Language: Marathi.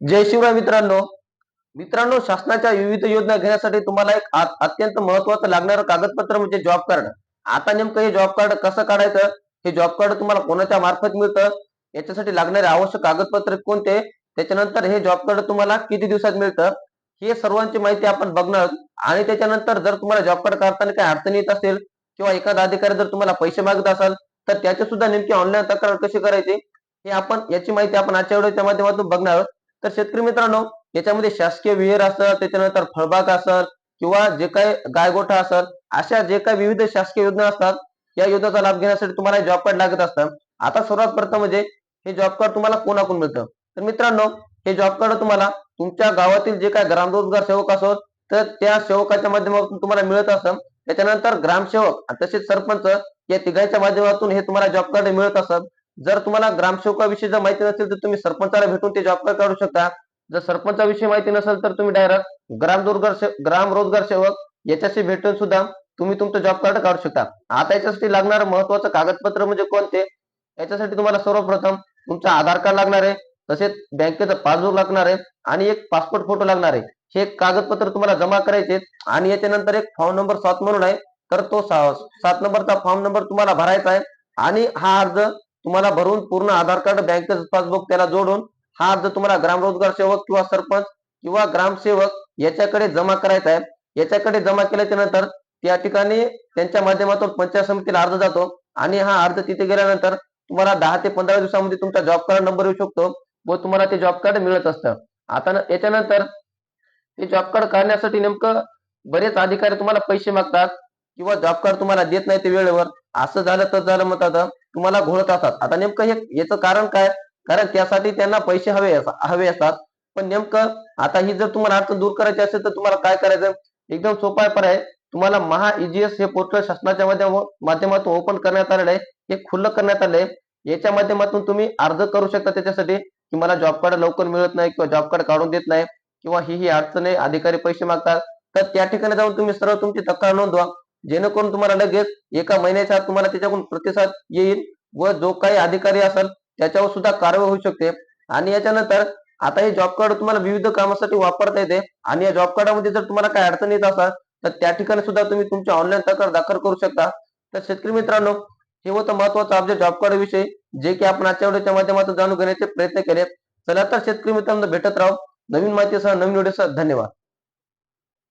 जय शिवराय मित्रांनो. मित्रांनो शासनाच्या विविध योजना घेण्यासाठी तुम्हाला एक अत्यंत महत्वाचं लागणारं कागदपत्र म्हणजे जॉब कार्ड. आता नेमकं हे जॉब कार्ड कसं काढायचं? हे जॉब कार्ड तुम्हाला कोणाच्या मार्फत मिळतं? याच्यासाठी लागणारे आवश्यक कागदपत्र कोणते? त्याच्यानंतर हे जॉब कार्ड तुम्हाला किती दिवसात मिळतं? हे सर्वांची माहिती आपण बघणार. आणि त्याच्यानंतर जर तुम्हाला जॉब कार्ड काढताना काही अडचण येत असेल किंवा एखादा अधिकारी जर तुम्हाला पैसे मागत असाल तर त्याची सुद्धा नेमकी ऑनलाईन तक्रार कशी करायची? हे आपण याची माहिती आपण आजच्या व्हिडिओच्या माध्यमातून बघणार. आहोत तर शेतकरी मित्रांनो याच्यामध्ये शासकीय विहीर असेल त्याच्यानंतर फळबाग असेल किंवा जे काही गायगोठा असेल अशा जे काही विविध शासकीय योजना असतात या योजनेचा लाभ घेण्यासाठी तुम्हाला जॉब कार्ड लागत असतं. आता सर्वात प्रथम म्हणजे हे जॉब कार्ड तुम्हाला कोणाकडून मिळतं? तर मित्रांनो हे जॉब कार्ड तुम्हाला तुमच्या गावातील जे काही ग्रामरोजगार सेवक असत तर त्या सेवकाच्या माध्यमातून तुम्हाला मिळत असतं. त्याच्यानंतर ग्रामसेवक तसेच सरपंच या तिघांच्या माध्यमातून हे तुम्हाला जॉब कार्ड मिळत असत. जर तुम्हाला ग्रामसेवकाविषयी जर माहिती नसेल तर तुम्ही सरपंचाला भेटून ते जॉब कार्ड काढू शकता. जर सरपंचाविषयी माहिती नसेल तर तुम्ही डायरेक्ट ग्राम रोजगार से- ग्राम रोजगार सेवक याच्याशी भेटून सुद्धा तुम्ही तुमचं जॉब कार्ड काढू शकता. आता याच्यासाठी लागणारं महत्वाचं कागदपत्र म्हणजे कोणते? याच्यासाठी तुम्हाला सर्वप्रथम तुमचं आधार कार्ड लागणार आहे तसेच बँकेचं पासबुक लागणार आहे आणि एक पासपोर्ट फोटो लागणार आहे. हे एक कागदपत्र तुम्हाला जमा करायचे आणि याच्यानंतर एक फॉर्म नंबर सात म्हणून आहे तर तो सात नंबरचा फॉर्म नंबर तुम्हाला भरायचा आहे आणि हा अर्ज तुम्हाला भरून पूर्ण आधार कार्ड बँकेचं पासबुक त्याला जोडून हा अर्ज तुम्हाला ग्रामरोजगार सेवक किंवा सरपंच किंवा ग्रामसेवक याच्याकडे जमा करायचा आहे. याच्याकडे जमा केल्याच्यानंतर त्या ठिकाणी त्यांच्या माध्यमातून पंचायत समितीला अर्ज जातो आणि हा अर्ज तिथे गेल्यानंतर तुम्हाला दहा ते पंधरा दिवसामध्ये तुमचा जॉब कार्ड नंबर येऊ शकतो व तुम्हाला ते जॉब कार्ड मिळत असतं. आता याच्यानंतर ते जॉब कार्ड काढण्यासाठी नेमकं बरेच अधिकारी तुम्हाला पैसे मागतात. किंवा जॉब कार्ड तुम्हाला देत नाही ते वेळेवर असं झालं तर झालं म्हणतात तुम्हाला घोळत असतात. आता नेमकं हे याचं कारण काय? कारण त्यासाठी त्यांना पैसे हवे हवे असतात. पण नेमकं आता ही जर तुम्हाला अडचण दूर करायची असेल तर तुम्हाला काय करायचं? एकदम सोपा आहे पर्याय. तुम्हाला महा ईजीएस हे पोर्टल शासनाच्या माध्यमातून ओपन करण्यात आलेलं आहे. हे खुल्लं करण्यात आलं आहे. याच्या माध्यमातून तुम्ही अर्ज करू शकता त्याच्यासाठी. की मला जॉब कार्ड लवकर मिळत नाही किंवा जॉब कार्ड काढून देत नाही. किंवा ही ही अडचण आहे अधिकारी पैसे मागतात. तर त्या ठिकाणी जाऊन तुम्ही सरळ तुमची तक्रार नोंदवा. जेणेकरून तुम्हाला लगेच एका महिन्याच्या आत तुम्हाला त्याच्याकडून प्रतिसाद येईल व जो काही अधिकारी असेल त्याच्यावर सुद्धा कारवाई होऊ शकते. आणि याच्यानंतर आता हे जॉब कार्ड तुम्हाला विविध कामासाठी वापरता येते आणि या जॉब कार्डामध्ये जर तुम्हाला काही अडचण येत असाल तर त्या ठिकाणी सुद्धा तुम्ही तुमची ऑनलाईन तक्रार दाखल करू शकता. तर शेतकरी मित्रांनो हे होतं महत्वाचं आपल्या जॉब कार्ड विषयी जे की आपण आजच्या व्हिडिओच्या माध्यमातून जाणून घेण्याचे प्रयत्न केले चला तर शेतकरी मित्रांनो भेटत राहू. नवीन माहितीसह नवीन व्हिडिओसह धन्यवाद.